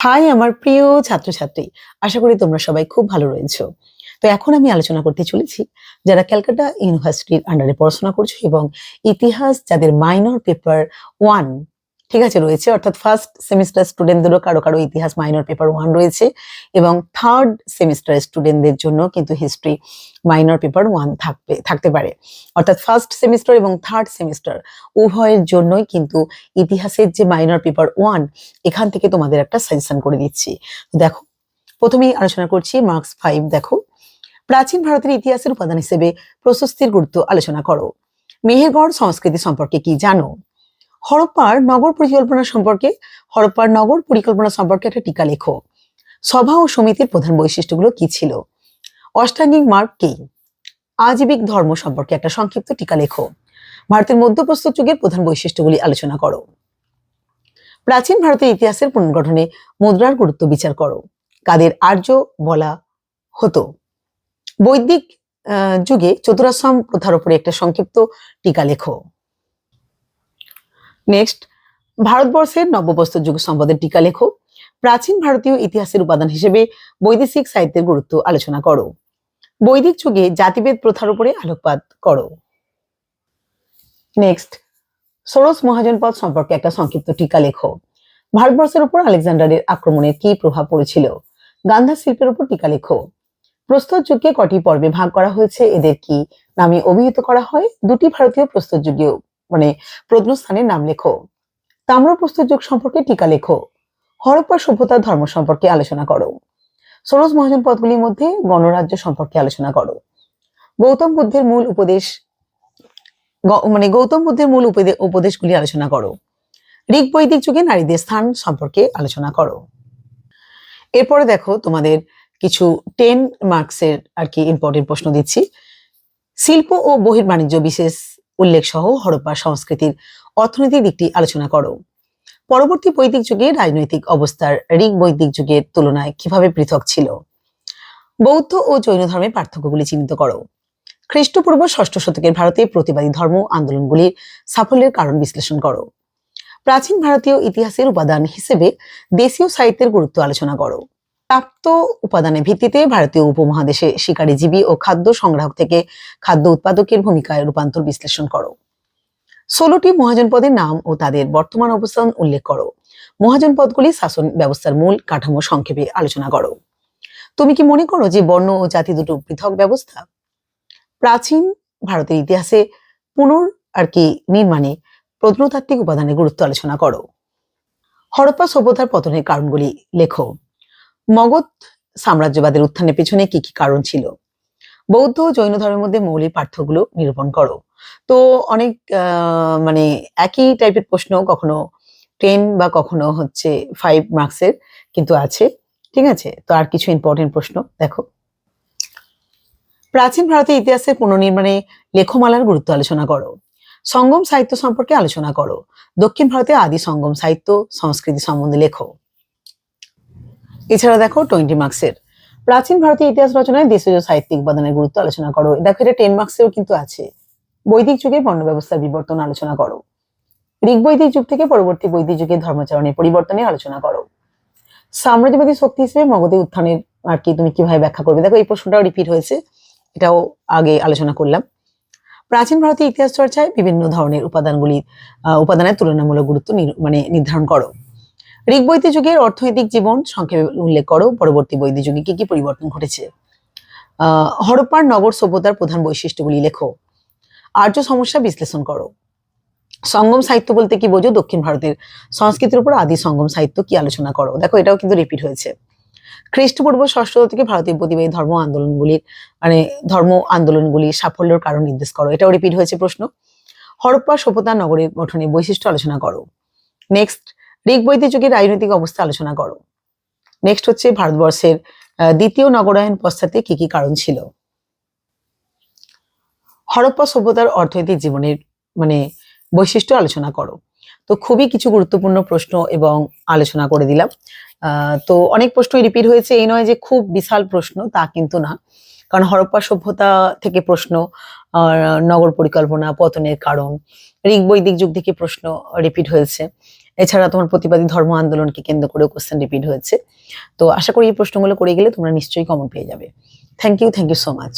High আমার প্রিয় ছাত্রছাত্রী, আশা করি তোমরা সবাই খুব ভালো রয়েছো। তো এখন আমি আলোচনা করতে চলেছি যারা ক্যালকাটা ইউনিভার্সিটির আন্ডারে পড়াশোনা করছ এবং ইতিহাস যাদের মাইনর পেপার ওয়ান ঠিক আছে, রয়েছে। অর্থাৎ ফার্স্ট সেমিস্টার স্টুডেন্টদেরও কারও কারও ইতিহাস মাইনর পেপার ওয়ান রয়েছে এবং থার্ড সেমিস্টার স্টুডেন্টদের জন্য কিন্তু হিস্ট্রি মাইনর পেপার ওয়ান থাকবে, থাকতে পারে। অর্থাৎ ফার্স্ট সেমিস্টার এবং থার্ড সেমিস্টার উভয়ের জন্যই কিন্তু ইতিহাসের যে মাইনর পেপার ওয়ান এখান থেকে তোমাদের একটা সাজেশন করে দিচ্ছি। দেখো, প্রথমেই আলোচনা করছি মার্কস ফাইভ দেখো। প্রাচীন ভারতের ইতিহাসের উপাদান হিসেবে প্রশস্তির গুরুত্ব আলোচনা করো। মেহেরগড় সংস্কৃতি সম্পর্কে কি জানো? হরপ্পার নগর পরিকল্পনা সম্পর্কে, হরপ্পার নগর পরিকল্পনা সম্পর্কে একটা টিকা লেখো। সভা ও সমিতির প্রধান বৈশিষ্ট্যগুলো কি ছিল? অষ্টাঙ্গিক মার্গ কি? আজীবিক ধর্ম সম্পর্কে একটা সংক্ষিপ্ত টিকা লেখো। ভারতের মধ্যপ্রস্তর যুগের প্রধান বৈশিষ্ট্যগুলি আলোচনা করো। প্রাচীন ভারতের ইতিহাসের পুনর্গঠনে মুদ্রার গুরুত্ব বিচার করো। কাদের আর্য বলা হতো? বৈদিক যুগে চতুরাশ্রম প্রথার উপরে একটা সংক্ষিপ্ত টিকা লেখো। নেক্সট ভারতবর্ষের নববস্ত্র যুগ সম্পদের টিকা লেখো। প্রাচীন ভারতীয় ইতিহাসের উপাদান হিসেবে বৈদেশিক সাহিত্যের গুরুত্ব আলোচনা করো। বৈদিক যুগে জাতিভেদ প্রথার উপরে আলোকপাত করো। নেক্সট ষোড়শ মহাজনপদ সম্পর্কে একটা সংক্ষিপ্ত টিকা লেখো। ভারতবর্ষের উপর আলেকজান্ডারের আক্রমণের কি প্রভাব পড়েছিল? গান্ধার শিল্পের উপর টিকা লেখো। প্রস্তর যুগকে কটি পর্বে ভাগ করা হয়েছে, এদের কি নামে অভিহিত করা হয়? দুটি ভারতীয় প্রস্তর যুগীয় মানে প্রত্নস্থানের নাম লেখো। তাম্র প্রস্তর যুগ সম্পর্কে টিকা লেখো। হরপ্পা সভ্যতার ধর্ম সম্পর্কে আলোচনা করো। ষোড়শ মহাজন পদগুলির মধ্যে গণরাজ্য সম্পর্কে আলোচনা করো। গৌতম বুদ্ধের মূল উপদেশ মানে গৌতম বুদ্ধের মূল উপদে- উপদেশগুলি আলোচনা করো। ঋগ বৈদিক যুগে নারীদের স্থান সম্পর্কে আলোচনা করো। এরপরে দেখো তোমাদের কিছু টেন মার্কসের আর কি ইম্পর্টেন্ট প্রশ্ন দিচ্ছি। শিল্প ও বহির্বাণিজ্য বিশেষ উল্লেখ সহ হরপ্পা সংস্কৃতির অর্থনৈতিক দিকটি আলোচনা করো। পরবর্তী বৈদিক যুগে রাজনৈতিক অবস্থার ঋগ বৈদিক যুগের তুলনায় কীভাবে পৃথক ছিল? বৌদ্ধ ও জৈন ধর্মের পার্থক্যগুলি চিহ্নিত করো। খ্রিস্টপূর্ব ষষ্ঠ শতকের ভারতে প্রতিবাদী ধর্ম আন্দোলনগুলির সাফল্যের কারণ বিশ্লেষণ করো। প্রাচীন ভারতীয় ইতিহাসের উপাদান হিসেবে দেশীয় সাহিত্যের গুরুত্ব আলোচনা করো। প্রাপ্ত উপাদানের ভিত্তিতে ভারতীয় উপমহাদেশে শিকারীজীবী ও খাদ্য সংগ্রাহক থেকে খাদ্য উৎপাদকের ভূমিকায় রূপান্তর বিশ্লেষণ করো। ষোলোটি মহাজনপদের নাম ও তাদের বর্তমান অবস্থান উল্লেখ করো। মহাজনপদগুলি শাসন ব্যবস্থার মূল কাঠামো সংক্ষেপে আলোচনা করো। তুমি কি মনে করো যে বর্ণ ও জাতি দুটো পৃথক ব্যবস্থা? প্রাচীন ভারতের ইতিহাসে পুনর আর কি নির্মাণে প্রত্নতাত্ত্বিক উপাদানের গুরুত্ব আলোচনা করো। হরপ্পা সভ্যতার পতনের কারণগুলি লেখো। মগধ সাম্রাজ্যবাদের উত্থানের পেছনে কি কি কারণ ছিল? বৌদ্ধ জৈন ধর্মের মধ্যে মৌলিক পার্থক্যগুলো নিরূপণ করো। তো অনেক মানে একই টাইপের প্রশ্ন কখনো টেন বা কখনো হচ্ছে ফাইভ মার্কসের কিন্তু আছে, ঠিক আছে? তো আর কিছু ইম্পর্টেন্ট প্রশ্ন, দেখো। প্রাচীন ভারতের ইতিহাসের পুনর্নির্মাণে লেখমালার গুরুত্ব আলোচনা করো। সঙ্গম সাহিত্য সম্পর্কে আলোচনা করো। দক্ষিণ ভারতে আদি সঙ্গম সাহিত্য, সংস্কৃতি সম্বন্ধে লেখো। এছাড়া দেখো টোয়েন্টি মার্কসের প্রাচীন ভারতীয় ইতিহাস রচনায় দেশজ সাহিত্যিক উপাদানের গুরুত্ব আলোচনা করো। দেখো, এটা টেন মার্কসেও কিন্তু আছে। বৈদিক যুগে বর্ণ ব্যবস্থার বিবর্তন আলোচনা করো। ঋগ বৈদিক যুগ থেকে পরবর্তী বৈদিক যুগের ধর্মাচরণের পরিবর্তনে আলোচনা করো। সাম্রাজ্যবাদী শক্তি হিসেবে মগধে উত্থানের আর কি তুমি কীভাবে ব্যাখ্যা করবে? দেখো, এই প্রশ্নটাও রিপিট হয়েছে। এটাও আগে আলোচনা করলাম। প্রাচীন ভারতীয় ইতিহাস চর্চায় বিভিন্ন ধরনের উপাদানগুলির উপাদানের তুলনামূলক গুরুত্ব মানে নির্ধারণ করো। ঋগ যুগের অর্থনৈতিক জীবন সংক্ষেপে উল্লেখ করো। পরবর্তী বৈদিক যুগে কি কি পরিবর্তন ঘটেছে? হরপ্পার নগর সভ্যতার প্রধান বৈশিষ্ট্যগুলি লেখো। আর্য সমস্যা বিশ্লেষণ করো। সঙ্গম সাহিত্য বলতে কি বোঝো? দক্ষিণ ভারতের সংস্কৃতির উপর আদি সঙ্গম সাহিত্য কি আলোচনা করো? দেখো, এটাও কিন্তু রিপিট হয়েছে। খ্রিস্টপূর্ব ষষ্ঠ থেকে ভারতীয় প্রতিবাদী ধর্ম আন্দোলনগুলির মানে ধর্ম আন্দোলনগুলির সাফল্যের কারণ নির্দেশ করো। এটাও রিপিট হয়েছে প্রশ্ন। হরপ্পা সভ্যতা নগরের গঠনের বৈশিষ্ট্য আলোচনা করো। নেক্সট ঋগ বৈদিক যুগের রাজনৈতিক অবস্থা আলোচনা করো। নেক্সট হচ্ছে ভারতবর্ষের দ্বিতীয় নগরায়ন পশ্চাতে কি কি কারণ ছিল? হরপ্পা সভ্যতার অর্থনৈতিক জীবনের মানে বৈশিষ্ট্য আলোচনা করো। তো খুবই কিছু গুরুত্বপূর্ণ প্রশ্ন এবং আলোচনা করে দিলাম। তো অনেক প্রশ্নই রিপিট হয়েছে। এই নয় যে খুব বিশাল প্রশ্ন, তা কিন্তু না। কারণ হরপ্পা সভ্যতা থেকে প্রশ্ন নগর পরিকল্পনা, পতনের কারণ ঋগ বৈদিক যুগ থেকে প্রশ্ন রিপিট হয়েছে। এছাড়া তোমার প্রতিবাদী ধর্ম আন্দোলনকে কেন্দ্র করেও কোশ্চেন রিপিট হয়েছে। তো আশা করি এই প্রশ্নগুলো করে গেলে তোমরা নিশ্চয়ই কমন পেয়ে যাবে। Thank you thank you so much